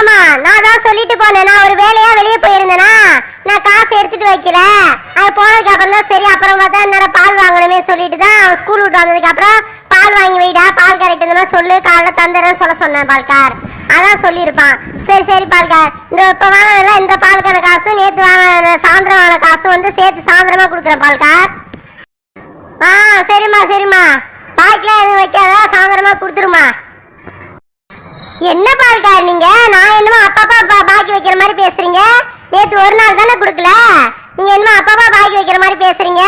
ஆமா நான் தான் சொல்லிட்டு போனேன். நான் ஒரு வேலையா வெளியே போயிருந்தேனா நான் காசு எடுத்துட்டு வைக்கிறேன் அது போனதுக்கு அப்புறம் தான் சரி அப்புறம் பார்த்தா என்னோட பால் வாங்கணுமே சொல்லிட்டு தான் அவன் ஸ்கூல் விட்டு வந்ததுக்கு அப்புறம் பால் வாங்கி வைடா பால் கரெக்ட் இந்த மாதிரி சொல்லு காலைல தந்துடுறேன்னு சொல்ல சொன்னேன் பால்கார். அதான் சொல்லியிருப்பான். சரி சரி பால்கார். இந்த இப்ப வாங்கினதுல இந்த பாலுக்கான காசு நேத்து வாங்கின சாயந்தரம் வாங்கின காசு வந்து சேர்த்து சாயந்தரமா கொடுக்குறேன் பால்கார். ஆ சரிம்மா சரிம்மா. பாக்கெலாம் எதுவும் வைக்காத சாயந்தரமா கொடுத்துருமா என்ன பால்கார் நீங்க? நான் என்னமோ அப்பப்பா பாக்கி வைக்கிற மாதிரி பேசுறீங்க. நேத்து ஒரு நாள் தானே கொடுக்கல? நீங்க என்னமோ அப்பப்பா பாக்கி வைக்கிற மாதிரி பேசுறீங்க.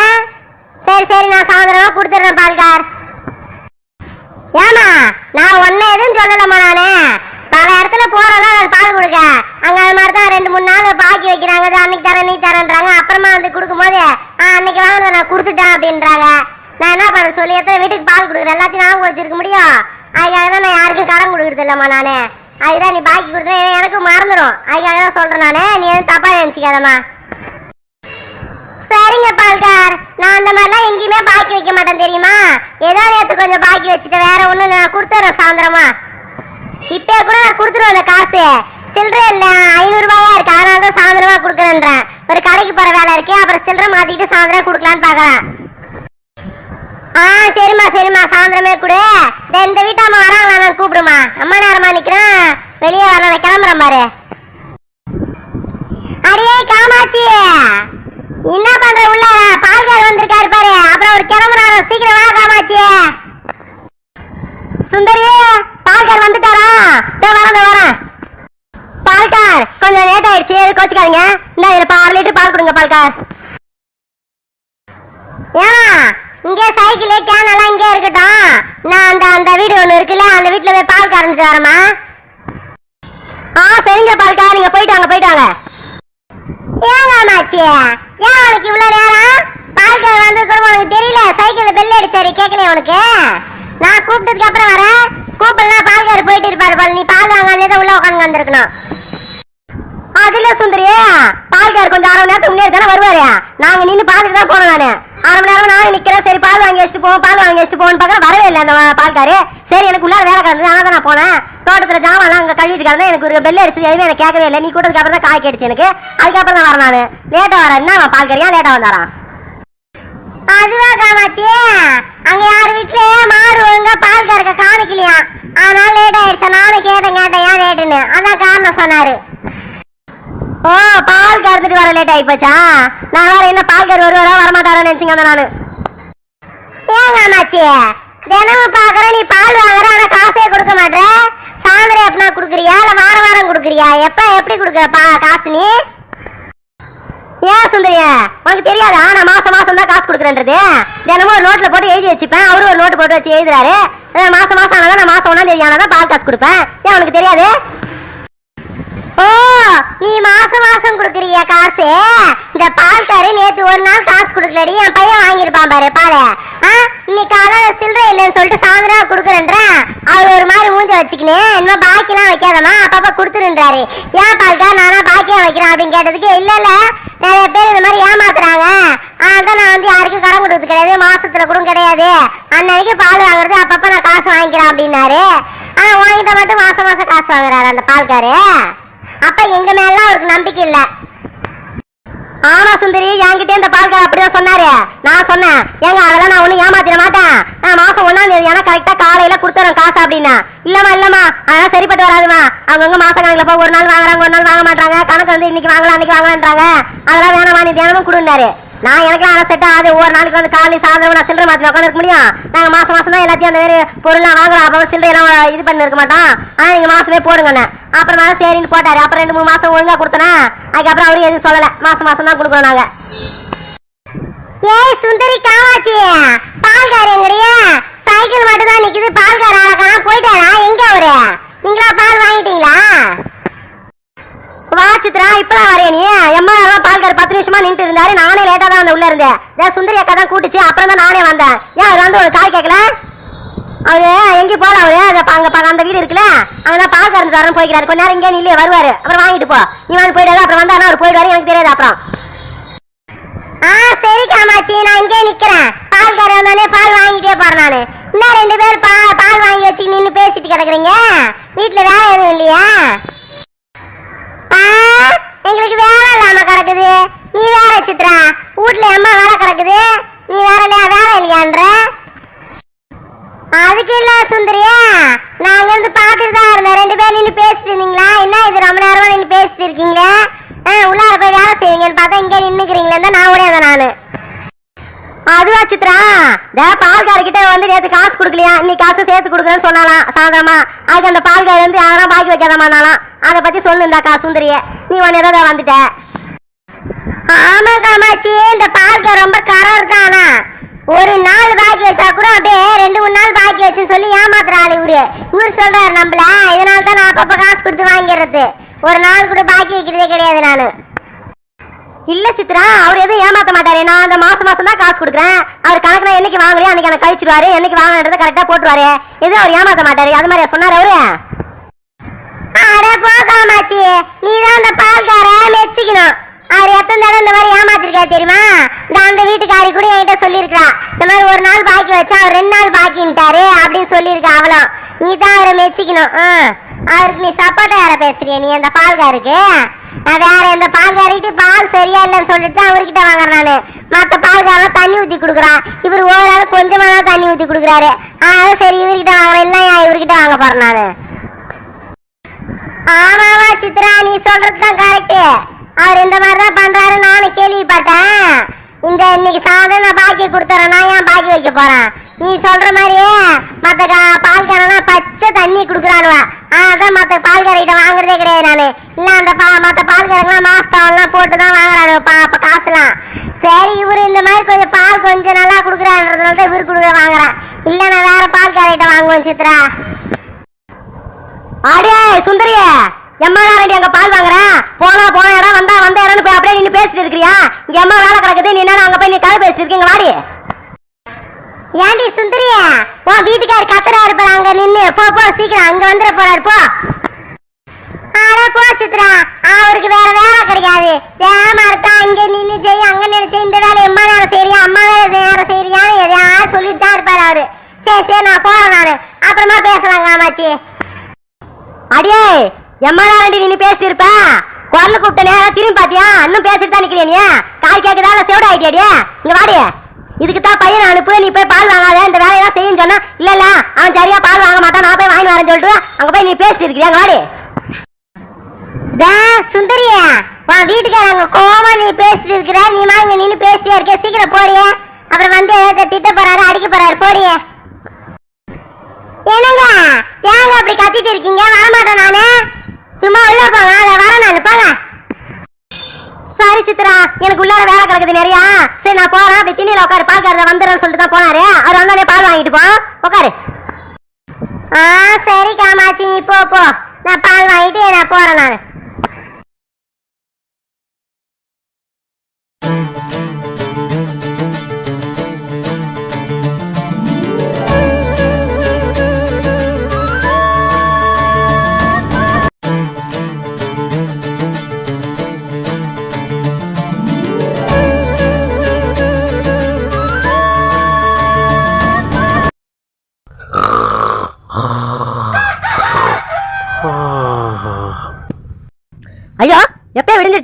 சரி சரி நான் சாயந்தரமா கொடுத்துட்றேன் பால்கார் ஏமா நான் ஒன்ன எதுவும் சொல்லலம்மா நானு. பல இடத்துல போறதான் நான் பால் கொடுக்க. அங்க அது மாதிரி தான் ரெண்டு மூணு நாள் பாக்கி வைக்கிறாங்க. அது அன்னைக்கு தரேன் நீ தரேன்றாங்க. அப்புறமா வந்து கொடுக்கும்போது ஆ அன்னைக்கு வாங்க நான் கொடுத்துட்டேன் அப்படின்றாங்க. நான் என்ன பண்ண சொல்லி எத்தனை வீட்டுக்கு பால் கொடுக்குறேன். எல்லாத்தையும் ஞாபகம் வச்சிருக்க முடியும்? அதுக்காக தான் நான் யாருக்கும் கடன் கொடுக்குறது இல்லம்மா நானு. அதுதான் நீ பாக்கி கொடுத்தா எனக்கு மறந்துடும் அதுக்காக தான் சொல்றேன் நானே. நீ எதுவும் தப்பா நினச்சிக்காதம்மா. சரிங்க பால்கார். நான் அந்த மாதிரிலாம் எங்கேயுமே பாக்கி வைக்க மாட்டேன் தெரியுமா? ஏதோ நேத்து கொஞ்சம் பாக்கி வச்சுட்டு வேற ஒண்ணு நான் கொடுத்துறேன் சாயந்தரமா. இப்போ கூட நான் கொடுத்துருவேன் அந்த காசு. சில்லறை இல்ல ஐநூறு ரூபாயா இருக்கு. அதனால தான் சாயந்தரமா கொடுக்குறேன்றேன். ஒரு கடைக்கு போகிற வேலை இருக்கு அப்புறம் சில்லறை மாத்திட்டு சாயந்தரம் கொடுக்கலான்னு பாக்குறேன். ஆ சரிம்மா சரிம்மா. சாயந்தரமே கொடு இந்த- இந்த வீட்டாம வராங்களா நான் கூப்பிடுமா அம்மா நேரமா நிக்கிறேன் வெளியே வர நான் கிளம்புறேன் பாரு அடியே காமாட்சி என்ன பண்ற உள்ள பால்கார் வந்திருக்காரு பாரு அப்புறம் ஒரு கிளம்புறாரு சீக்கிரம் வா காமாட்சி சுந்தரி பால்கார் வந்துட்டாரா இதோ வரேன் இதோ வரேன் பால்கார் கொஞ்சம் லேட் ஆயிடுச்சு எது கோச்சுக்காதீங்க இந்த இதுல பா- அரை லிட்டர் ஏமா இங்கே சைக்கிள் கேன் எல்லாம் இங்கே இருக்கட்டும். நான் அந்த அந்த வீடு ஒன்று இருக்குல்ல அந்த வீட்டில் போய் பால் கறந்துட்டு வரேம்மா. ஆ சரிங்க பால்கா நீங்க போயிட்டு வாங்க போயிட்டு வாங்க. ஏங்க அம்மாச்சி? ஏன் உனக்கு இவ்வளோ நேரம்? பால்கார் வந்து கூட உனக்கு தெரியல சைக்கிள் பெல் அடிச்சாரு கேட்கலையே உனக்கு? நான் கூப்பிட்டதுக்கு அப்புறம் வரேன் கூப்பிடலாம் பால்கார் போயிட்டு இருப்பாரு பால் நீ பால் வாங்காதே உள்ள உட்காந்து வந்திருக்கணும். அதுல சுந்தரி பால்கார் கொஞ்சம் அரை மணி நேரத்துக்கு முன்னாடி தானே வருவாரு. நாங்க நின்னு பாத்துட்டு தான் போனோம் நானு. அரை மணி நேரம் நானும் நிக்கிறேன். சரி பால் வாங்கி வச்சுட்டு போவோம் பால் வாங்கி வச்சுட்டு போவோம்னு பார்க்கற வரவே இல்லை அந்த பால்காரு சரி எனக்கு உள்ளார வேலை கிடந்தது. அதனால தான் நான் போனேன். தோட்டத்துல ஜாமான் அங்க கழுவிட்டு கிடந்தா எனக்கு ஒரு பெல் அடிச்சு எதுவுமே எனக்கு கேட்கவே இல்லை. நீ கூட்டதுக்கு அப்புறம் தான் காய் கேட்டுச்சு எனக்கு. அதுக்கப்புறம் தான் வரேன் நானு. லேட்டா வரேன். என்ன பால்காரியா லேட்டா வந்தாரா? அதுவா காமாச்சி அங்க யார் வீட்டுல மாடு ஒழுங்கா பால் கறக்க காமிக்கலையா அதனால லேட் ஆயிடுச்சு? நானும் கேட்டேன் கேட்டேன். ஏன் லேட்டுன்னு அதான் காரணம் சொன்னாரு. ஓ பால் கறந்துட்டு வர லேட் ஆகி போச்சா நான் வேற என்ன பால் கறி வருவாரா வரமாட்டாரா நினைச்சுங்க நானு. ஏங்க அம்மாச்சி தினமும் பாக்குற நீ பால் வாங்குற ஆனா காசே கொடுக்க மாட்ற? சாயந்தரம் எப்பனா குடுக்குறியா? இல்ல வாரம் வாரம் குடுக்குறியா? எப்ப எப்படி குடுக்குற பா காசு நீ? ஏன் சுந்தரியா உனக்கு தெரியாதா? நான் மாசம் மாசம் தான் காசு கொடுக்குறேன்றது. தினமும் ஒரு நோட்ல போட்டு எழுதி வச்சுப்பேன். அவரும் ஒரு நோட்டு போட்டு வச்சு எழுதுறாரு. மாசம் மாசம் ஆனாதான் நான் மாசம் ஒன்னாம் தேதி தான் பால் காசு கொடுப்பேன். ஏன் உனக்கு தெரியாது? ஓ நீ மாசம் மாசம் குடுக்குறிய காசு? இந்த பால்காரு நேத்து ஒரு நாள் காசு குடுக்கலடி என் பையன் வாங்கியிருப்பான் பாரு பாரு ஆ, இன்னைக்கு காலையில சில்லறை இல்லைன்னு சொல்லிட்டு சாயந்தரம் குடுக்குறேன்ற. அவர் ஒரு மாதிரி மூஞ்ச வச்சுக்கினு இன்னும் பாக்கிலாம் வைக்காதமா அப்பப்ப குடுத்துருன்றாரு. ஏன் பால்கார் நானா பாக்கியா வைக்கிறேன் அப்படின்னு கேட்டதுக்கு இல்ல இல்ல நிறைய பேர் இந்த மாதிரி ஏமாத்துறாங்க. அதான் நான் வந்து யாருக்கும் கடன் கொடுத்தது கிடையாது மாசத்துல கூட கிடையாது. அன்னைக்கு பால் வாங்குறது அப்பப்ப நான் காசு வாங்கிக்கிறேன் அப்படின்னாரு. ஆனா வாங்கிட்ட மட்டும் மாசம் மாசம் காசு வாங்குறாரு அந்த பால்காரு அப்ப எங்க மேல அவருக்கு நம்பிக்கை இல்ல? ஆமா சுந்தரி என்கிட்ட இந்த பால்கார் அப்படிதான் சொன்னாரு. நான் சொன்னேன் ஏங்க அதெல்லாம் நான் ஒண்ணு ஏமாத்திட மாட்டேன். நான் மாசம் ஒன்னாம் தேதி ஏன்னா கரெக்டா காலையில கொடுத்துறேன் காசு அப்படின்னா. இல்லமா இல்லமா அதெல்லாம் சரிப்பட்டு வராதுமா. அவங்கவுங்க மாச கணக்குல போய் ஒரு நாள் வாங்குறாங்க ஒரு நாள் வாங்க மாட்டாங்க. கணக்கு வந்து இன்னைக்கு வாங்கலாம் அன்னைக்கு வாங்கலான்றாங்க. அதெல்லாம் வேணாமா நீ தினமும் கொடுன்னாரு. நான் எனக்குலாம் ஆனால் செட் ஆகுது. ஒவ்வொரு நாளைக்கு வந்து காலையில் சாயந்தரம் நான் சில்லறை மாற்றி உட்காந்து இருக்க முடியும். நாங்கள் மாசம் மாசம் தான் எல்லாத்தையும் அந்த மாதிரி பொருள்லாம் வாங்குறோம். அப்போ சில்லறையெல்லாம் இது பண்ணி இருக்க மாட்டோம். ஆனால் நீங்கள் மாசமே போடுங்கண்ணே நான் சரின்னு போட்டாரு. அப்புறம் ரெண்டு மூணு மாசம் ஒழுங்காக கொடுத்தனா அதுக்கப்புறம் அவரும் எதுவும் சொல்லலை. மாசம் மாசம் தான் கொடுக்குறோம் நாங்கள் ஏய் சுந்தரி காமாட்சி. பால்கார் எங்கடைய? சைக்கிள் மட்டும் தான் நிக்குது பால்கார் ஆளக்கான போயிட்டாரா? எங்க அவரு? நீங்களா பால் வாங்கிட்டீங்களா? வா சித்ரா இப்பதான் வரே நீ? எம்மா பால்கார் பத்து நிமிஷமா நின்று இருந்தாரு. நானே லேட்டா தான் அந்த உள்ள இருந்தேன். இதோ சுந்தரி அக்கா தான் கூட்டுச்சு. அப்புறம் தான் நானே வந்தேன். ஏன் அவர் வந்து ஒரு காய் கேட்கல? அவரு எங்கேயும் போல அவரு. அங்க அந்த வீடு இருக்குல்ல? அங்கதான் பால் கறந்து வரணும் போய்க்கிறாரு. கொஞ்ச நேரம் இங்கே இல்லையே வருவாரு. அப்புறம் வாங்கிட்டு போ. நீ வந்து போயிடாது அப்புறம் வந்தா அவர் போயிடுவாரு. எனக்கு தெரியாது அப்புறம். ஆ சரி காமாச்சி நான் இங்கே நிக்கிறேன். பால் கறி வந்தானே பால் வாங்கிட்டே போறேன் நானு. இன்னும் ரெண்டு பேர் பா பால் வாங்கி வச்சு நின்று பேசிட்டு கிடக்குறீங்க? வீட்டுல வேலை எதுவும் இல்லையா? சித்ரா வீட்ல அம்மா வேலை கிடக்குது? நீ வேற இல்லையா? வேலை இல்லையான்ற? அதுக்கு இல்ல சுந்தரியா நான் அங்க இருந்து பாத்துட்டு தான் இருந்தேன். ரெண்டு பேரும் நின்று பேசிட்டு இருந்தீங்களா? என்ன இது ரொம்ப நேரமா நின்று பேசிட்டு இருக்கீங்களே உள்ளார போய் வேலை செய்வீங்கன்னு பார்த்தா இங்கே நின்னுக்கிறீங்களே தான் நான் ஓடியாத நானு. அதுவா சித்ரா இந்த பால்காரர்கிட்ட வந்து நேற்று காசு கொடுக்கலையா? நீ காசு சேர்த்து கொடுக்குறேன்னு சொன்னாலாம் சாயந்தரமா? அதுக்கு அந்த பால்காரர் வந்து யாரெல்லாம் பாக்கி வைக்காதமானாலாம் அதை பத்தி சொல்லுந்தாக்கா சுந்தரிய. நீ உடனே ஏதாவது வந்துட்ட. ஆமா காமாச்சி இந்த பால்க ரொம்ப கரர் இருக்கானா ஒரு நாள் பாக்கி வச்சா கூட அப்படியே ரெண்டு மூணு நாள் பாக்கி வச்சுன்னு சொல்லி ஏமாத்துற ஆளு இவரு. இவர் சொல்றாரு நம்மள. இதனால தான் நான் அப்பப்ப காசு கொடுத்து வாங்கிடுறது ஒரு நாள் கூட பாக்கி வைக்கிறதே கிடையாது நானு. இல்ல சித்ரா அவர் எதுவும் ஏமாத்த மாட்டாரு. நான் அந்த மாசம் மாசம் தான் காசு கொடுக்குறேன். அவர் கணக்குல என்னைக்கு வாங்கலையோ அன்னைக்கு எனக்கு கழிச்சிருவாரு. என்னைக்கு வாங்கினதை கரெக்டா போட்டுருவாரு. எதுவும் அவர் ஏமாத்த மாட்டாரு. அது மாதிரி சொன்னார் அவரு. அட போகாமாச்சி நீ தான் அந்த பால்கார மெச்சிக்கணும். அவர் எத்தனை தடவை இந்த மாதிரி ஏமாத்திருக்காரு தெரியுமா? இந்த அந்த வீட்டுக்காரி கூட என்கிட்ட சொல்லியிருக்கா இந்த மாதிரி ஒரு நாள் பாக்கி வச்சா அவர் ரெண்டு நாள் பாக்கின்ட்டாரு அப்படின்னு சொல்லியிருக்கா அவளோ. நீ தான் அவரை மெச்சிக்கணும். ஆ. அவருக்கு நீ சப்போட்டா யார பேசுறிய? நீ அந்த பால்காருக்கு நான் வேற எந்த பால்காரிட்டு பால் சரியா இல்லைன்னு சொல்லிட்டு தான் அவர்கிட்ட வாங்குறேன் நானு. மற்ற பால்காரெல்லாம் தண்ணி ஊற்றி கொடுக்குறான் இவர் ஓரளவு கொஞ்சமாக தான் தண்ணி ஊற்றி கொடுக்குறாரு. அதனால சரி இவர்கிட்ட வாங்குறேன் இல்லை இவர்கிட்ட வாங்க போறேன் நானு. ஆமாவா சித்ரா? நீ சொல்றது தான் கரெக்டு அவர் இந்த மாதிரி தான் பண்றாரு நானும் கேள்விப்பட்டேன். இந்த இன்னைக்கு சாயந்தரம் நான் பாக்கி கொடுத்துறேன் நான் ஏன் பாக்கி வைக்க போறேன்? நீ சொல்ற மாதிரியே மத்த கா- பால்காரனா பச்சை தண்ணி குடுக்குறானுவ. அதான் மத்த பால்காரிட்ட வாங்குறதே கிடையாது நானு. இல்ல அந்த பா மத்த பால்காரங்களாம் மாஸ்தாவெல்லாம் போட்டு தான் வாங்குறானு பா அப்ப காசுலாம். சரி இவர் இந்த மாதிரி கொஞ்சம் பால் கொஞ்சம் நல்லா குடுக்குறான்றதுனால தான் இவர் குடுக்குற வாங்குறேன். இல்ல நான் வேற பால்காரிட்ட வாங்குவேன் சித்ரா. அடே சுந்தரியே. எம்மா வேண்டி அங்க பால் வாங்குறேன் போனா போன இடம் வந்தா வந்த இடம்னு போய் அப்படியே நின்னு பேசிட்டு இருக்கிறியா? இங்க அம்மா வேலை கிடக்குது நீ என்ன அங்க போய் நீ கதை பேசிட்டு இருக்கீங்க வாடி. ஏண்டி சுந்தரிய உன் வீட்டுக்காரர் கத்தரா இருப்பாரு அங்க நின்னு. போ போ சீக்கிரம் அங்க வந்துட போறாரு போ. அட போ சித்ரா. அவருக்கு வேற வேலை கிடைக்காது. ஏமாறுத்தா அங்க நின்னு செய் அங்க நினைச்சு இந்த வேலை எம்மா நேரம் செய்யறியா? அம்மா வேலை நேரம் செய்யறியான்னு எதையாவது சொல்லிட்டு தான் இருப்பாரு அவரு. சரி சரி நான் போறேன் நானு. அப்புறமா பேசலாங்க ஆமாச்சி அடியே எம்மா நேரம் நீ பேசிட்டு இருப்ப? குரல் கூப்பிட்ட நேரம் திரும்பி பாத்தியா? இன்னும் பேசிட்டு தான் நிக்கிறியா நீ. காய் கேக்குதா? இல்ல செவிட ஆயிட்டியாடியே இங்க வாடி. இதுக்கு தான் பையன் அனுப்பு. நீ போய் பால் வாங்காத. இந்த வேலையெல்லாம் செய்யும் சொன்னா இல்ல இல்ல. அவன் சரியா பால் வாங்க மாட்டான். நான் போய் வாங்கி வரேன்னு சொல்லிட்டு அங்க போய் நீ பேசிட்டு இருக்கிறியா அங்க வாடி. சுந்தரியா. உன் வீட்டுக்காரங்க கோமா நீ பேசிட்டு இருக்கிற. நீ மாதிரி நின்று பேசிட்டே இருக்க? சீக்கிரம் போடிய அப்புறம் வந்து ஏதாவது திட்ட போறாரு அடிக்க போறாரு. போடிய என்னங்க? ஏங்க அப்படி கத்திட்டு இருக்கீங்க? வரமாட்டேன் நானு. சும்மா உள்ள போங்க அதை வர நான் போங்க. சாரி சித்ரா எனக்கு உள்ளார வேலை கிடக்குது நிறையா. சரி நான் போறேன். அப்படி திண்ணில உட்காரு பால் கறத வந்துடுறேன்னு சொல்லிட்டு தான் போனாரு. அவர் வந்தாலே பால் வாங்கிட்டு போ. உட்காரு. ஆ சரி காமாச்சி நீ போ போ. நான் பால் வாங்கிட்டு நான் போறேன் நான்.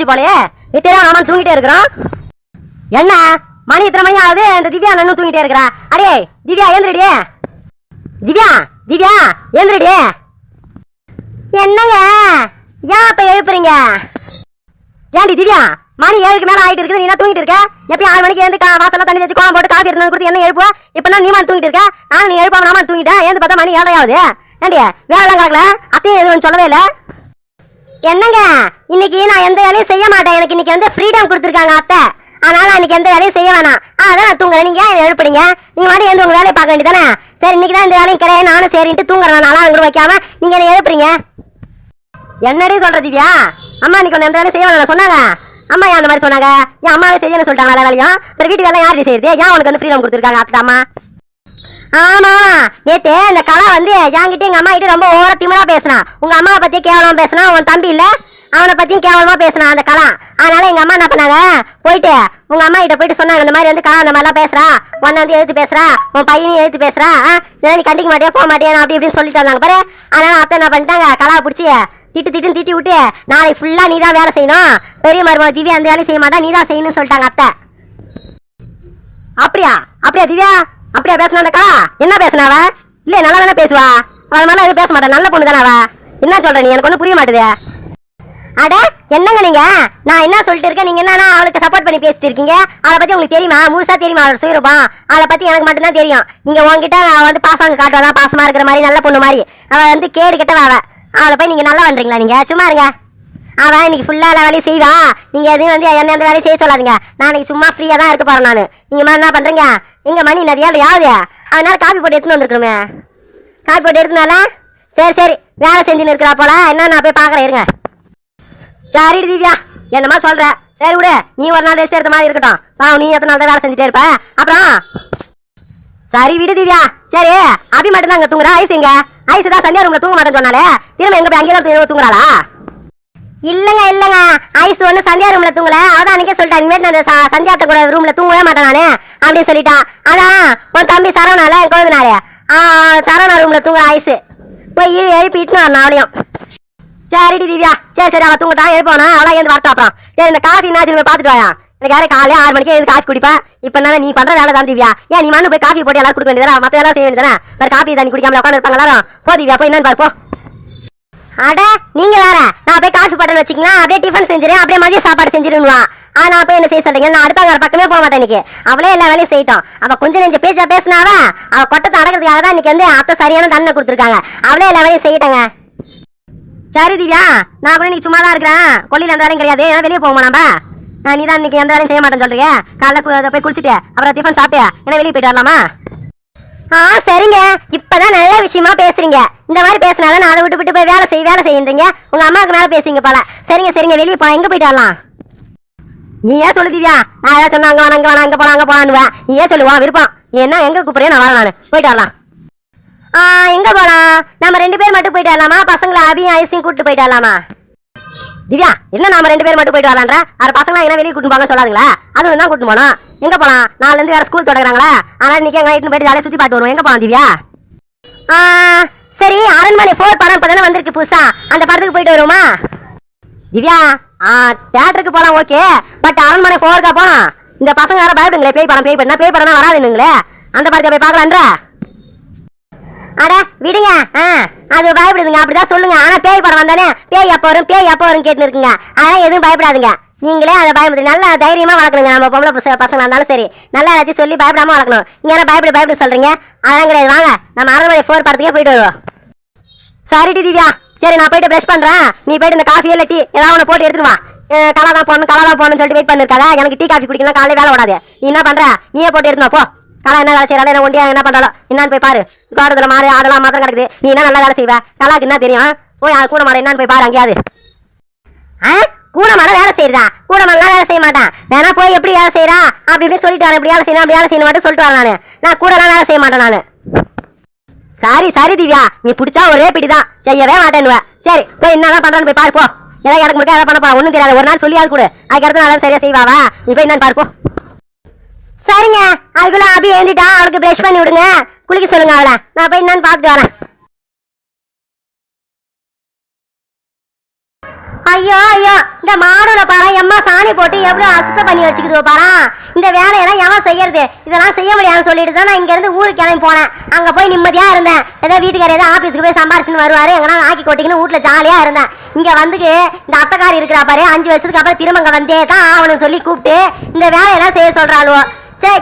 போலயே? இத்தனை நாம தூங்கிட்டே இருக்கிறோம் என்ன? மணி இத்தனை மணி ஆகுது? இந்த திவ்யா நன்னு தூங்கிட்டே இருக்கிறா. அடே திவ்யா ஏந்திரடி திவ்யா திவ்யா ஏந்திரடி என்னங்க? ஏன் அப்ப எழுப்புறீங்க? ஏண்டி திவ்யா மணி ஏழுக்கு மேல ஆயிட்டு இருக்குது. நீ தூங்கிட்டு இருக்க? எப்பயும் ஆறு மணிக்கு எழுந்து கா- வாசல்ல தண்ணி வச்சு கோலம் போட்டு காஃபி எடுத்து கொடுத்து என்ன எழுப்புவ? இப்ப நான் நீமா தூங்கிட்டு இருக்க. நான் நீ எழுப்பாம நாம தூங்கிட்டேன். ஏந்து பார்த்தா மணி ஏழரை ஆகுது. ஏண்டி வேலை கிடக்கல? அத்தையும் எதுவும் சொல்லவே இல்லை. என்னங்க? இன்னைக்கு நான் எந்த வேலையும் செய்ய மாட்டேன். எனக்கு இன்னைக்கு வந்து ஃப்ரீடம் கொடுத்துருக்காங்க அத்தை. அதனால இன்னைக்கு எந்த வேலையும் செய்ய வேணாம். அதான் நான் தூங்குறேன். நீங்க ஏன் எழுப்புறீங்க? நீங்க மட்டும் எழுந்து உங்க வேலையை பார்க்க வேண்டியதானே சரி இன்னைக்கு தான் இந்த வேலையும் கிடையாது. நானும் சரின்ட்டு தூங்குறேன். நாளாக கூட வைக்காம நீங்க என்ன எழுப்புறீங்க? என்னடி சொல்ற திவ்யா? அம்மா இன்னைக்கு ஒன்று எந்த வேலையும் செய்ய வேணாம் சொன்னாங்க. அம்மா ஏன் அந்த மாதிரி சொன்னாங்க? என் அம்மாவே செய்யணும்னு சொல்லிட்டாங்க வேலை வேலையும். அப்புறம் வீட்டு வேலை யாரு செய்யுது ஏன் உனக்கு வந்து ஃப்ரீடம் கொடுத்துருக்காங்க அத்தை அம்மா? ஆமா நேத்து இந்த கலா வந்து என்கிட்ட எங்க அம்மா கிட்ட ரொம்ப ஓர திமிரா பேசினா. உங்க அம்மாவை பத்தி கேவலமா பேசினா உன் தம்பி இல்ல அவனை பத்தியும் கேவலமா பேசினா அந்த கலா. அதனால எங்க அம்மா என்ன பண்ணாங்க? போயிட்டு உங்க அம்மா கிட்ட போயிட்டு சொன்னாங்க இந்த மாதிரி வந்து கலா அந்த மாதிரிலாம் பேசுறா. உன்னை வந்து எழுத்து பேசுறா. உன் பையனையும் எழுத்து பேசுறா. ஆ, இதெல்லாம் நீ கண்டிக்க மாட்டியா போக மாட்டியா நான் அப்படி இப்படின்னு சொல்லிட்டு வந்தாங்க. பாரு அதனால அத்தை என்ன பண்ணிட்டாங்க கலா பிடிச்சி திட்டு திட்டுன்னு திட்டி விட்டு நாளைக்கு ஃபுல்லா நீ தான் வேலை செய்யணும். பெரிய மருமக திவ்யா அந்த வேலையும் செய்ய மாட்டா நீ தான் செய்யணும்னு சொல்லிட்டாங்க அத்தை. அப்படியா? அப்படியா திவ்யா? அப்படியா பேசினாக்கா என்ன பேசினாவ? இல்ல நல்லா தானே பேசுவா? அவள மாதிரிலாம் எதுவும் பேச மாட்டா நல்ல பொண்ணு தானே என்ன சொல்ற நீ? எனக்கு ஒன்றும் புரிய மாட்டுது. அட என்னங்க நீங்க? நான் என்ன சொல்லிட்டு இருக்கேன்? நீங்க என்னன்னா அவளுக்கு சப்போர்ட் பண்ணி பேசிட்டு இருக்கீங்க? அவளை பத்தி உங்களுக்கு தெரியுமா? முழுசா தெரியுமா? அவளோட சுயரூபம்? அவளை பத்தி எனக்கு மட்டும்தான் தெரியும். நீங்க உங்ககிட்ட அவ வந்து பாசாங்க காட்டுவா பாசமா இருக்கிற மாதிரி நல்ல பொண்ணு மாதிரி. அவ வந்து கேடு கிட்ட அவ. அவளை போய் நீங்க நல்லா பண்றீங்களா நீங்க? சும்மா இருங்க. அவன் இன்னைக்கு ஃபுல்லாக எல்லா வேலையும் செய்வா. நீங்கள் எதையும் வந்து என்ன எந்த வேலையும் செய்ய சொல்லாதீங்க. நான் இன்னைக்கு சும்மா ஃப்ரீயாக தான் இருக்க போகிறேன் நான். நீங்கள் மாதிரி என்ன பண்ணுறீங்க எங்கள் மணி நிறையா யாவது அதனால காப்பி போட்டு எடுத்துன்னு வந்துருக்கணுமே. காப்பி போட்டு எடுத்துனால சரி சரி வேலை செஞ்சுன்னு இருக்கிறா போல. என்ன நான் போய் பார்க்குறேன் இருங்க. சரி திவ்யா என்னமா சொல்கிற சரி விடு நீ ஒரு நாள் ரெஸ்ட் எடுத்த மாதிரி இருக்கட்டும். பாவம் நீ எத்தனை நாள் தான் வேலை செஞ்சுட்டே இருப்ப? அப்புறம்? சரி விடு திவ்யா. சரி அபி மட்டும் தான் அங்கே தூங்குறா. ஐஸ் எங்க? ஐஸ் தான் சந்தியா ரூம்ல தூங்க மாட்டேன்னு சொன்னாலே. திரும்ப எங்க போய் அங்கேயே தூங்குறாளா? இல்லங்க இல்லங்க. ஐஸ் ஒண்ணு சந்தியா ரூம்ல தூங்கல. அதான் அன்னைக்கே சொல்லிட்டா இனிமேல் நான் சந்தியாத்த கூட ரூம்ல தூங்கவே மாட்டேன் நானு அப்படின்னு சொல்லிட்டா. அதான் உன் தம்பி சரவணால என் குழந்தைனாரு ஆ சரவணா ரூம்ல தூங்குற ஐஸ். போய் எழுப்பிட்டு நான் அவளையும் சரிடி திவ்யா. சரி சரி அவ தூங்கிட்டா எழுப்பானா அவளா எழுந்து வரட்டும் அப்புறம். சரி இந்த காஃபி என்ன போய் பார்த்துட்டு வாயா. எனக்கு யாரும் காலையில ஆறு மணிக்கே எழுந்து காஃபி குடிப்பா. இப்ப என்ன நீ பண்ற வேலை தான் திவ்யா. ஏன் நீ மண்ணு போய் காஃபி போட்டு எல்லாரும் கொடுக்க வேண்டியதானே மற்ற எல்லாம் செய்ய வேண்டியதானே வேற காஃபி தண்ணி குடிக்காமல் உட்காந்து இருப்பாங்க எல்லாரும். போ திவ்யா போய் என்னன்னு பாரு, போ. அட நீங்க வேற. நான் போய் காஃபி பட்டன் வச்சுக்கலாம் அப்படியே டிஃபன் செஞ்சிருவேன் அப்படியே மதிய சாப்பாடு செஞ்சிருவா ஆ நான் போய் என்ன செய்ய சொல்றீங்க? நான் அடுத்த பக்கமே போக மாட்டேன் இன்னைக்கு. அவளே எல்லா வேலையும் செய்யட்டும். அவ கொஞ்சம் நெஞ்ச பேச்சா பேசினாவ அவ கொட்டத்தை அடக்கிறதுக்காக தான் இன்னைக்கு வந்து அத்தை சரியான தண்டனை கொடுத்துருக்காங்க. அவளே எல்லா வேலையும் செய்யட்டங்க. சரி திவ்யா நான் கூட இன்னைக்கு சும்மா தான் இருக்கிறேன். கொல்லியில் எந்த வேலையும் கிடையாது. ஏன்னா வெளியே போவோமா நம்ம? நான் நீ தான் இன்னைக்கு எந்த வேலையும் செய்ய மாட்டேன்னு சொல்றீங்க. காலைல அதை போய் குளிச்சுட்டு அப்புறம் டிஃபன் சாப்பிட்டு என்ன வெளியே போயிட்டு வரலாமா? ஆ சரிங்க. இப்பதான் நல்ல விஷயமா பேசுறீங்க. இந்த மாதிரி பேசினாலும் நான் அதை விட்டு விட்டு போய் வேலை செய் வேலை செய்யுன்றீங்க. உங்க அம்மாவுக்கு மேலே பேசுங்க போல. சரிங்க சரிங்க. வெளியே போ. எங்க போயிட்டு வரலாம்? நீ ஏன் சொல்லுதியா நான் ஏதாவது சொன்னா அங்க வேணாம் அங்க வேணாம் அங்க போலாம் அங்க போலான்னு நீ ஏன் சொல்லுவா விருப்பம். என்ன எங்க கூப்பிடுறியோ நான் வரேன் நான். போயிட்டு வரலாம். ஆ எங்க போலாம்? நம்ம ரெண்டு பேர் மட்டும் போயிட்டு வரலாமா? பசங்களை அபியும் ஐசியும் கூட்டு போயிட்டு வரலாமா? திவ்யா என்ன நாம ரெண்டு பேர் மட்டும் போயிட்டு வரலான்ற? அவர் பசங்களா என்ன வெளியே கூட்டு போங்க சொல்லாதுங்களா? அது தான் கூட்டு போனோம் எங்க போலாம்? நாலுல இருந்து வேற ஸ்கூல் தொடங்குறாங்களா? அதனால இன்னைக்கு எங்க வீட்டுல போயிட்டு ஜாலியா சுத்தி பார்த்து வருவோம். எங்க போலாம் திவ்யா? ஆ, சரி அரண்மனை ஃபோர் படம் இப்பதானே வந்திருக்கு புதுசா? அந்த படத்துக்கு போயிட்டு வருவோமா? திவ்யா ஆ தியேட்டருக்கு போலாம் ஓகே பட் அரண்மனை ஃபோருக்கா போலாம்? இந்த பசங்க யாரும் பயப்படுங்களே பேய் படம் பேய் படம் பேய் படம் வராதுங்களே அந்த படத்தை போய் பார்க்கலான்ற அட விடுங்க ஆ அது பயப்படுதுங்க அப்படிதான் சொல்லுங்க. ஆனா பேய் படம் வந்தானே பேய் எப்போ வரும் பேய் எப்போ வரும் கேட்டு இருக்குங்க அதெல்லாம் எதுவும் பயப்படாதுங்க. நீங்களே அதை பயப்படுது நல்லா தைரியமா வளர்க்கணுங்க. நம்ம பொம்பளை பசங்க இருந்தாலும் சரி. நல்லா எல்லாத்தையும் சொல்லி பயப்படாம வளர்க்கணும். இங்கே என்ன பயப்படு பயப்பட சொல்றீங்க? அதான் கிடையாது. வாங்க நம்ம அரண்மனை ஃபோர் படத்துக்கே போயிட்டு வருவோம். சரிடி திவ்யா. சரி நான் போயிட்டு ப்ரஷ் பண்றேன். நீ போயிட்டு இந்த காஃபி இல்ல டீ ஏதாவது ஒன்று போட்டு எடுத்துட்டு வா. கலா தான் போகணும் கலா தான் போகணும்னு சொல்லிட்டு வெயிட் பண்ணிருக்காத. எனக்கு டீ காஃபி குடிக்கலாம் காலையில் வேலை விடாது நீ என்ன பண்ற? நீயே போட்டு எடுத்துட்டு போ. கலா என்ன வேலை செய்யறாள் என்ன ஒண்டியா என்ன பண்றாளோ? என்னன்னு போய் பாரு. தோட்டத்தில் மாறு ஆடலாம் மாத்திரம் கிடக்குது. நீ என்ன நல்லா வேலை செய்வ? கலாக்கு என்ன தெரியும் போய் அது கூட மாற என்னன்னு போய் பாரு அங்கேயாவது. ஆ? கூட மாட வேலை செய்யறதா கூட மாடலாம் வேலை செய்ய மாட்டேன் வேணா போய் எப்படி வேலை செய்யறா அப்படி இப்படி சொல்லிட்டு வரேன் இப்படி வேலை செய்யணும் அப்படி வேலை செய்யணும் மட்டும் சொல்லிட்டு வரேன் நான். நான் கூடலாம் வேலை செய்ய மாட்டேன் நான். Sorry sorry Divya. நீ பிடிச்சா ஒரே பிடிதான். செய்யவே மாட்டேன்னுவ. சரி போய் என்னதான் பண்றான்னு போய் பாரு போ. ஏதாவது எனக்கு மட்டும் எதாவது பண்ண போறா. ஒண்ணும் தெரியாது. ஒரு நாள் சொல்லியாவது கொடு. அதுக்கடுத்து அடுத்த சரியா செய்வாவா? நீ போய் என்னன்னு பாரு போ. சரிங்க. அதுக்குள்ள அபி எழுந்திட்டா. அவளுக்கு ப்ரஷ் பண்ணி விடுங்க. குளிக்க சொல்லுங்க அவளை. நான் போய் என்னன்னு பார்த்துட்டு வரேன். ஐயோ ஐயோ இந்த மாடோட பாரா எம்மா சாணி போட்டு எவ்வளவு அசுத்தம் பண்ணி வச்சுக்குது பாரா? இந்த வேலையெல்லாம் எவன் செய்யறது? இதெல்லாம் செய்ய முடியாதுன்னு சொல்லிட்டு தான் நான் இங்க இருந்து ஊருக்கு கிளம்பி போனேன். அங்க போய் நிம்மதியா இருந்தேன். ஏதோ வீட்டுக்காரர் ஏதோ ஆபீஸ்க்கு போய் சம்பாரிச்சுன்னு வருவாரு. எங்கன்னா ஆக்கி கொட்டிக்கின்னு வீட்டுல ஜாலியா இருந்தேன். இங்க வந்துக்கு இந்த அத்தக்காரி இருக்கிறா பாரு. அஞ்சு வருஷத்துக்கு அப்புறம் திரும்ப இங்க வந்தே தான் ஆகணும்னு சொல்லி கூப்பிட்டு இந்த வேலையெல்லாம் செய்ய சொல்றாளுவோ. சரி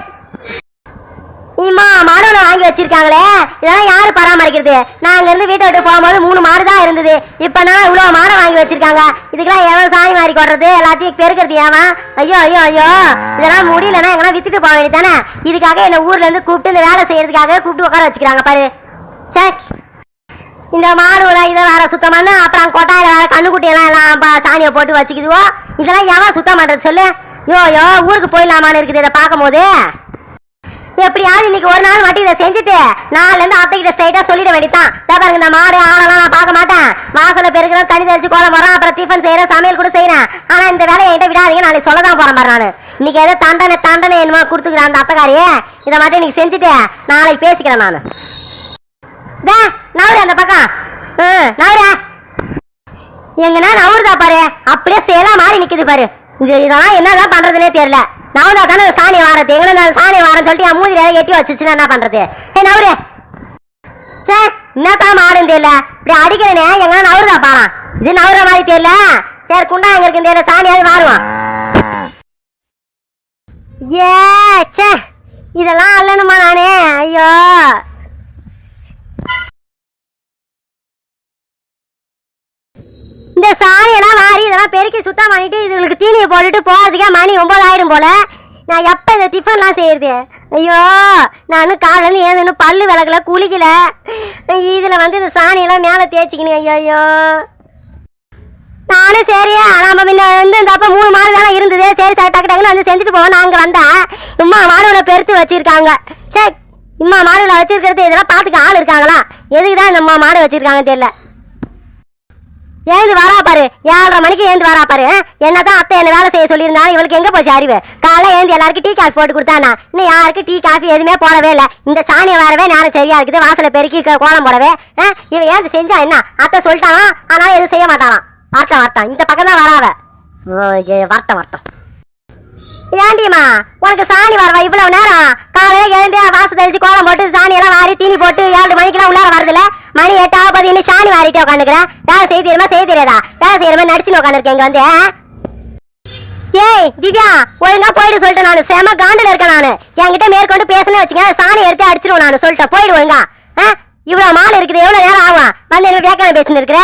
இம்மா மாடுகளை வாங்கி வச்சிருக்காங்களே. இதெல்லாம் யாரு பராமரிக்கிறது? நான் இருந்து வீட்டை விட்டு போகும்போது மூணு மாடு தான் இருந்தது. இப்ப நான் இவ்வளவு மாடை வாங்கி வச்சிருக்காங்க. இதுக்கெல்லாம் எவ்வளவு சாணி மாறி கொடுறது எல்லாத்தையும் பெருக்கிறது ஏமா ஐயோ ஐயோ ஐயோ. இதெல்லாம் முடியலன்னா எங்கன்னா வித்துட்டு போக வேண்டியதானே இதுக்காக என்ன ஊர்ல இருந்து கூப்பிட்டு இந்த வேலை செய்யறதுக்காக கூப்பிட்டு உட்கார வச்சுக்கிறாங்க பாரு. சே இந்த மாடுல இதை வேற சுத்தம் பண்ணு அப்புறம் கொட்டாயில வேற கண்ணுக்குட்டி எல்லாம் எல்லாம் சாணியை போட்டு வச்சுக்குதுவோ. இதெல்லாம் எவன் சுத்தம் பண்றது? சொல்லு. யோ யோ ஊருக்கு போயிடலாமான்னு இருக்குது இதை பார்க்கும் போது எப்படியாவது இன்னைக்கு ஒரு நாள் மட்டும் இதை செஞ்சுட்டு நாலுல இருந்து அத்தைகிட்ட ஸ்ட்ரைட்டா சொல்லிட வேண்டியதான் பாருங்க இந்த மாடு ஆளெல்லாம் நான் பார்க்க மாட்டேன். வாசல பெருக்கிறேன் தண்ணி தெளிச்சு கோலம் போறேன் அப்புறம் டிஃபன் செய்யறேன் சமையல் கூட செய்யறேன். ஆனா இந்த வேலையை என்கிட்ட விடாதீங்க நாளைக்கு சொல்லதான் போறேன் பாரு இன்னைக்கு ஏதோ தண்டனை தண்டனை என்னமா கொடுத்துக்கிறேன் அந்த அத்தைக்காரி இதை மட்டும் இன்னைக்கு செஞ்சுட்டு நாளைக்கு பேசிக்கிறேன் நான். டே நவரு அந்த பக்கம். ம், நவரு. எங்கன்னா நவருதா பாரு அப்படியே சேலா மாறி நிக்குது பாரு. இது இதெல்லாம் என்னதான் பண்றதுனே தெரியல. நவர்தா தானே சாணி வாரது எங்களை நான் சாணி வாரன்னு சொல்லிட்டு என் மூதிரி எட்டி வச்சுச்சுன்னா என்ன பண்றது? ஏ நவரு சே என்னத்தான் மாடுன்னு தெரியல? இப்படி அடிக்கிறனே எங்க நவருதா பாரா இது நவர மாதிரி தெரியல? சரி குண்டா எங்க இருக்கு தெரியல சாணியாவது மாறுவான் ஏ ச்சே இதெல்லாம் அல்லணுமா நானே? ஐயோ. இந்த சாணியெல்லாம் வாரி இதெல்லாம் பெருக்கி சுத்தம் பண்ணிட்டு இதுங்களுக்கு தீனியை போட்டுட்டு போகிறதுக்கே மணி ஒன்பது போல. நான் எப்போ இந்த டிஃபன்லாம் செய்யறது? ஐயோ நானும் காலன்னு ஏன்னு பல்லு விளக்கல குளிக்கல? இதில் வந்து இந்த சாணியெல்லாம் மேலே தேய்ச்சிக்கணும் ஐயோ ஐயோ நானும் சரி நம்ம முன்ன வந்து இந்த அப்ப மூணு மாடு தானே இருந்தது. சரி சரி டக்கு டக்குன்னு வந்து செஞ்சுட்டு போவோம். நாங்கள் வந்தேன் இம்மா மாடுகளை பெருத்து வச்சிருக்காங்க. சே இம்மா மாடுகளை வச்சிருக்கிறது இதெல்லாம் பார்த்துக்க ஆள் இருக்காங்களா? எதுக்கு தான் இந்த மாடு வச்சிருக்காங்கன்னு தெரியல. ஏந்து வரா பாரு. ஏழரை மணிக்கு ஏந்து வரா பாரு. என்னதான் அத்தை என்ன வேலை செய்ய சொல்லியிருந்தாலும் இவளுக்கு எங்க போச்சு அறிவு? காலைல ஏந்து எல்லாருக்கும் டீ காஃபி போட்டு கொடுத்தானா? இன்னும் யாருக்கும் டீ காஃபி எதுவுமே போடவே இல்லை. இந்த சாணியை வரவே நேரம் சரியா இருக்குது. வாசலை பெருக்கி கோலம் போடவே. ஆ, இவன் ஏந்து செஞ்சா என்ன? அத்தை சொல்லிட்டானா? ஆனாலும் எதுவும் செய்ய மாட்டானா வார்த்தை வரட்டும் இந்த பக்கம் தான் வராவ ஓ, வார்த்தை ஏண்டிமா உனக்கு சாணி வரவா இவ்வளவு நேரம்? காலையில எழுந்து வாசல் தெளிச்சு கோலம் போட்டு சாணியெல்லாம் வாரி தீனி போட்டு ஏழு மணிக்கெல்லாம் உள்ளார வருதுல மணி எட்டாவது பதி இன்னும் சாணி உட்காந்துக்கிறேன் வேலை செய்ய தெரியுமா? செய்ய தெரியாதா? வேலை செய்யற மாதிரி நடிச்சுன்னு உட்காந்துருக்கேன் இங்க வந்து. ஏய் திவ்யா ஒழுங்கா போயிடு சொல்லிட்டேன் நானு. செம காண்டில் இருக்கேன் நானு. என்கிட்ட மேற்கொண்டு பேசணும் வச்சுக்க சாணி எடுத்து அடிச்சிருவேன் நான் சொல்லிட்டேன். போயிடு ஒழுங்கா. இவ்வளவு மாலை இருக்குது எவ்வளவு நேரம் ஆகும்? வந்து என்ன வேக்கான பேசின்னு இருக்கிற?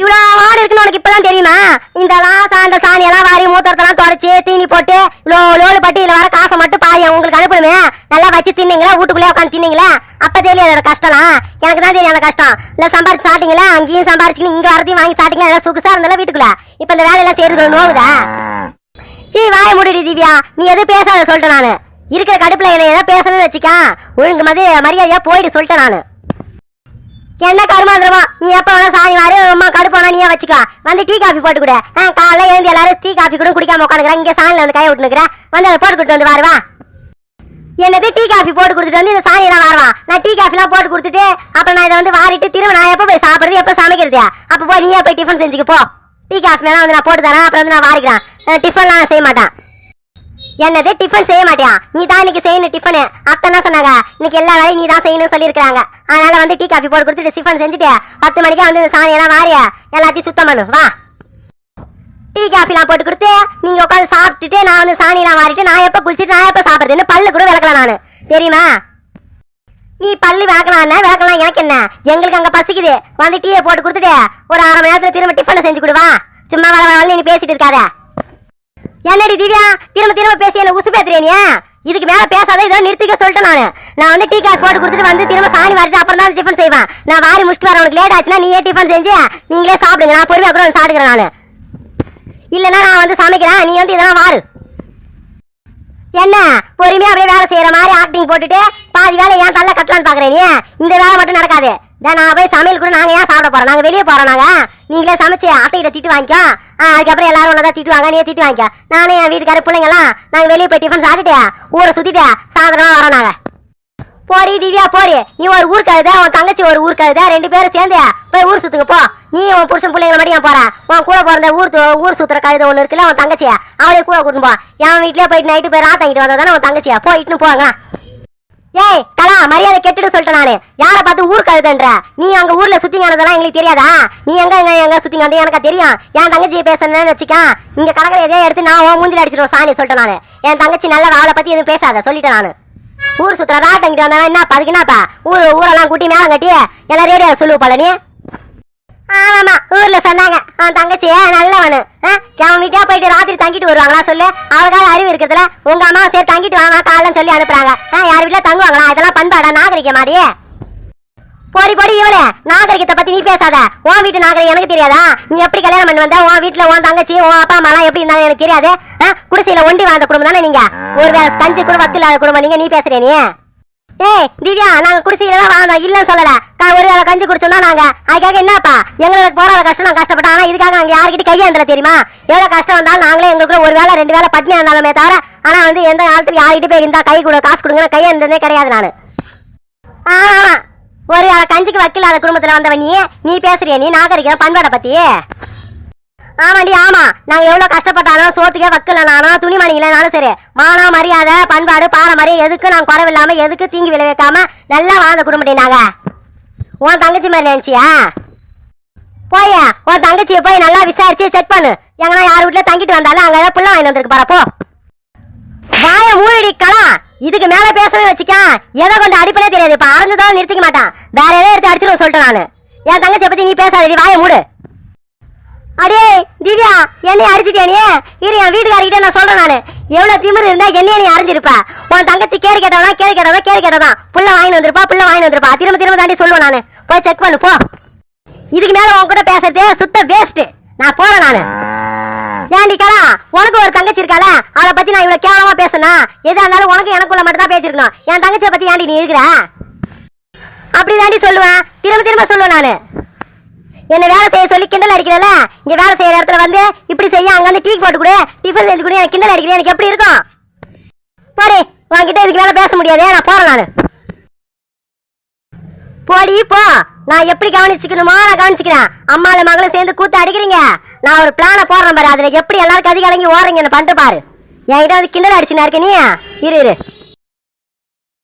இவ்வளோ மாடு இருக்குன்னு உனக்கு இப்பதான் தெரியுமா? இந்த சாந்த சாணியெல்லாம் வாரி மூத்தரத்தெல்லாம் தொடச்சி தீனி போட்டு இவ்வளோ லோடு பட்டு இதுல வர காசை மட்டும் பாதி உங்களுக்கு அனுப்பணுமே? நல்லா வச்சு தின்னீங்களா? வீட்டுக்குள்ளே உட்காந்து தின்னீங்களா? அப்ப தெரியும் அதோட கஷ்டம்லாம். எனக்கு தான் தெரியும் அந்த கஷ்டம். இல்ல சம்பாரிச்சு சாப்பிட்டீங்களா? அங்கேயும் சம்பாரிச்சு இங்க வரதையும் வாங்கி சாட்டிங்களா எல்லாம் சுகுசா இருந்தாலும் வீட்டுக்குள்ள. இப்ப இந்த வேலையெல்லாம் செய்யறது நோவுதா? சீ வாய முடிடி திவ்யா. நீ எதுவும் பேசாத சொல்லிட்டேன் நானு. இருக்கிற கடுப்புல என்ன எதாவது பேசணும்னு வச்சுக்கா. ஒழுங்கு மாதிரி மரியாதையா போயிட்டு சொல்லிட்டேன் நானு. என்ன கருமாந்திரமா நீ எப்ப வேணா சாணி வாரு அம்மா கடுப்பு வேணா நீயே வச்சுக்கலாம் வந்து டீ காஃபி போட்டு கொடு. ஆ, காலைல எழுந்து எல்லாரும் டீ காஃபி கூட குடிக்காம உட்காந்துக்கிறேன் இங்க சாணில வந்து கையை விட்டுனுக்குற வந்து அதை போட்டு கொடுத்து வந்து வாருவா என்னது டீ காஃபி போட்டு கொடுத்துட்டு வந்து இந்த சாணி எல்லாம் வாருவான் நான் டீ காஃபி எல்லாம் போட்டு கொடுத்துட்டு அப்புறம் நான் இதை வந்து வாரிட்டு திரும்ப நான் எப்ப போய் சாப்பிடுறது எப்ப சமைக்கிறது அப்ப போய் நீயே போய் டிஃபன் செஞ்சுக்கு போ. டீ காஃபி எல்லாம் வந்து நான் போட்டு தரேன் அப்புறம் வந்து நான் வாரிக்கிறேன். டிஃபன்லாம் செய்ய மாட்டேன். என்னது டிஃபன் செய்ய மாட்டியா? நீ தான் இன்னைக்கு செய்யணும் டிஃபனு அத்தை சொன்னாங்க? இன்னைக்கு எல்லா வேலையும் நீ தான் செய்யணும்னு சொல்லியிருக்காங்க அதனால வந்து டீ காஃபி போட்டு கொடுத்துட்டு டிஃபன் செஞ்சுட்டு பத்து மணிக்கா வந்து இந்த சாணியெல்லாம் வாரிய எல்லாத்தையும் சுத்தம் பண்ணு. வா. டீ காஃபிலாம் போட்டு கொடுத்து நீங்க உட்காந்து சாப்பிட்டுட்டு நான் வந்து சாணியெல்லாம் வாரிட்டு நான் எப்ப குளிச்சுட்டு நான் எப்ப சாப்பிடுறதுன்னு பல்லு கூட விளக்கலாம் நான். தெரியுமா? நீ பல்லு விளக்கலாம் விளக்கலாம் எனக்கு என்ன? எங்களுக்கு அங்க பசிக்குது. வந்து டீயை போட்டு கொடுத்துட்டு ஒரு அரை மணி நேரத்துல திரும்ப டிஃபனை செஞ்சு கொடுவா சும்மா வர வரன்னு நீ பேசிட்டு இருக்காத. என்னடி திவ்யா? திரும்ப திரும்ப பேசி என்ன உசு பேத்துறே இதுக்கு மேல பேசாத இதை நிறுத்திக்க சொல்லிட்டேன் நானு. நான் வந்து டீ காஃபி போட்டு கொடுத்துட்டு வந்து திரும்ப சாணி வாரிட்டு அப்புறம் தான் டிஃபன் செய்வேன். நான் வாரி முடிச்சுட்டு வர உனக்கு லேட் ஆச்சுன்னா நீயே டிஃபன் செஞ்சு நீங்களே சாப்பிடுங்க. நான் பொறுமையாக கூட வந்து நான் நானு. இல்லைன்னா நான் வந்து சமைக்கிறேன். நீ வந்து இதெல்லாம் வாரு. என்ன? பொறுமையா அப்படியே வேலை செய்யற மாதிரி ஆக்டிங் போட்டுட்டு பாதி வேலை ஏன் தள்ள கட்டலான்னு பாக்குறேன் நீ? இந்த வேலை மட்டும் நடக்காது. நான் போய் சமையல் கூட நாங்க ஏன் சாப்பிட போறோம்? நாங்க வெளியே போறோம் நாங்க. நீங்களே சமைச்சு அத்தைகிட்ட திட்டு வாங்கிக்கோ. ஆ, அதுக்கப்புறம் எல்லாரும் ஒன்றா திட்டு வாங்க நீ திட்டு வாங்கிக்கோ. நானே என் வீட்டுக்கார பிள்ளைங்கலாம் நாங்க வெளியே போய் டிஃபன் சாப்பிட்டுட்டு ஊரை சுத்திட்டு சாயந்தரமா வரோம் நாங்க. போடி திவ்யா போடி. நீ ஒரு ஊர் கழுத உன் தங்கச்சி ஒரு ஊர் கழுத ரெண்டு பேரும் சேர்ந்து போய் ஊர் சுத்துங்க போ. நீ உன் புருஷன் பிள்ளைங்க மட்டும் ஏன் போற? உன் கூட பிறந்த ஊர் ஊர் சுத்துற கழுத ஒன்று இருக்குல்ல உன் தங்கச்சியா. அவளே கூட கூட்டிட்டு போ. என் வீட்லயே போயிட்டு நைட்டு போய் ராத்தங்கிட்டு வந்தா தானே உன் தங்கச்சியா. போயிட்டுன்னு போங்க. ஏய் கலா மரியாதை கெட்டுட்டு சொல்லிட்டேன் நானு. யார பார்த்து ஊர் கழுதுன்ற நீ அங்க ஊர்ல சுத்திங்கானதெல்லாம் எங்களுக்கு தெரியாதா? நீ எங்க எங்க எங்க சுத்திங்க வந்து எனக்கு தெரியும். என் தங்கச்சி பேசணும்னு வச்சுக்க இங்க கடற்கரை எதையோ எடுத்து நான் உன் மூஞ்சில அடிச்சிருவோம் சாணி சொல்லிட்டேன் நானு. என் தங்கச்சி நல்ல அவளை பத்தி எதுவும் பேசாத சொல்லிட்டேன் நானு. ஊர் சுத்துற ராட்டங்கிட்டு வந்தா என்னப்பா அதுக்கு என்னப்பா? ஊர் ஊரெல்லாம் கூட்டி மேலே கட்டி எல்லாம் ரேடியோ சொல்லுவோம் போல நீ? ஆமாமா ஊர்ல சொன்னாங்க. அவன் தங்கச்சி நல்லவனு. அவன் வீட்டா போயிட்டு ராத்திரி தங்கிட்டு வருவாங்களா சொல்லு? அவளுக்காக அறிவு இருக்கிறதுல உங்க அம்மா சரி தங்கிட்டு வாங்க காலைல சொல்லி அனுப்புறாங்க. யார் வீட்டுல தங்குவாங்களா? இதெல்லாம் பண்பாடா நாகரிக மாதிரி? போடி போடி இவளே. நாகரிகத்தை பத்தி நீ பேசாத. உன் வீட்டு நாகரிகம் எனக்கு தெரியாதா? நீ எப்படி கல்யாணம் பண்ணி வந்த? உன் வீட்டுல உன் தங்கச்சி உன் அப்பா அம்மா எல்லாம் எப்படி இருந்தாங்க எனக்கு தெரியாது? குடிசையில ஒண்டி வாழ்ந்த குடும்பம் தானே நீங்க? ஒரு கஞ்சி கூட வத்து இல்லாத குடும்பம் நீங்க நீ பேசுறே நீ? ஏய் திவ்யா நாங்க குடிசையில தான் வாழ்ந்தோம். இல்லன்னு சொல்லல. கா ஒரு வேளை கஞ்சி குடிச்சோம்னா நாங்க அதுக்காக என்னப்பா? எங்களுக்கு போற கஷ்டம் நான் கஷ்டப்பட்டோம் ஆனா இதுக்காக அங்க யாருக்கிட்ட கையாண்டல தெரியுமா? எவ்வளவு கஷ்டம் வந்தாலும் நாங்களே எங்களுக்குள்ள ஒரு வேளை ரெண்டு வேளை பட்னி இருந்தாலுமே தவிர ஆனா வந்து எந்த காலத்துல யாருக்கிட்ட போய் இருந்தா கை கொடு காசு கொடுங்க கையாண்டதே கிடையாது நானு. ஆமா ஒரு வேளை கஞ்சிக்கு வக்கில்லாத குடும்பத்துல வந்தவன் நீ நீ பேசுறிய? நீ நாகரிக பண்பாடை பத்தி ஆமாண்டி ஆமா. நான் எவ்வளவு கஷ்டப்பட்டாலும் சோத்துக்கே வக்கலனாலும் துணிமணி இல்லைனாலும் சரி. மானா மரியாதை பண்பாடு பாரம்பரியம் எதுக்கு நான் குறவில்லாம எதுக்கு தீங்கு விளைவிக்காம நல்லா வாழ்ந்த குடும்பம் நாங்க? உன் தங்கச்சி மாதிரி நினைச்சியா? போய உன் தங்கச்சியை போய் நல்லா விசாரிச்சு செக் பண்ணு. எங்கன்னா யார் வீட்டுல தங்கிட்டு வந்தாலும் அங்க ஏதாவது புள்ள வாங்கி வந்திருக்கு பாரப்போ வாய மூடிடி களா இதுக்கு மேல பேசவே வச்சுக்க. எதை கொண்டு அடிப்படே தெரியாது. இப்ப அரைஞ்சதாலும் நிறுத்திக்க மாட்டான். வேற எதை எடுத்து அடிச்சிருவோம் சொல்லிட்டேன் நானு. என் தங்கச்சியை பத்தி நீ பேசாதடி. வாய மூடு. அடே திவ்யா என்னைய அடிச்சிட்டேனே இரு என் வீட்டுக்காரிக்கிட்ட நான் சொல்றேன் நானு. எவ்வளவு திமிரு இருந்தா என்னைய நீ அறிஞ்சிருப்ப? உன் தங்கச்சி கேடு கேட்டவனா கேடு கேட்டதா கேடு கேட்டதான் புள்ள வாங்கி வந்திருப்பா புள்ள வாங்கி வந்திருப்பா. திரும்ப திரும்ப தாண்டி சொல்லுவேன் நானு. போய் செக் பண்ணு போ. இதுக்கு மேல உன் கூட பேசுறது சுத்த வேஸ்ட் நான் போறேன் நானு. ஏன்டி கலா உனக்கு ஒரு தங்கச்சி இருக்கால? அவளை பத்தி நான் இவ்வளவு கேவலமா பேசுனா? எதா இருந்தாலும் உனக்கு எனக்குள்ள மட்டும் தான் பேசிருக்கணும். என் தங்கச்சியை பத்தி ஏன்டி நீ இருக்கிற அப்படி தாண்டி சொல்லுவேன். திரும்ப திரும்ப சொல்லுவேன் நானு. என்ன வேலை செய்ய சொல்லி கிண்டல் அடிக்கிறல? இங்க வேலை செய்யற இடத்துல வந்து இப்படி செய்ய அங்க வந்து டீ போட்டு கொடு டிஃபன் செஞ்சு கொடு எனக்கு கிண்டல் அடிக்கிறேன் எனக்கு எப்படி இருக்கும்? போடி உன்கிட்ட இதுக்கு மேல பேச முடியாது நான் போறேன் நானு. போடி போ. நான் எப்படி கவனிச்சுக்கணுமோ நான் கவனிச்சுக்கிறேன். அம்மால மகளும் சேர்ந்து கூத்து அடிக்கிறீங்க. நான் ஒரு பிளான போடுறேன் பாரு அதுல எப்படி எல்லாேருக்கும் அதிக இறங்கி ஓடுறீங்க என்ன பண்ணிட்டு பாரு. என்கிட்ட வந்து கிண்டல் அடிச்சுனா இருக்க நீ? இரு இரு.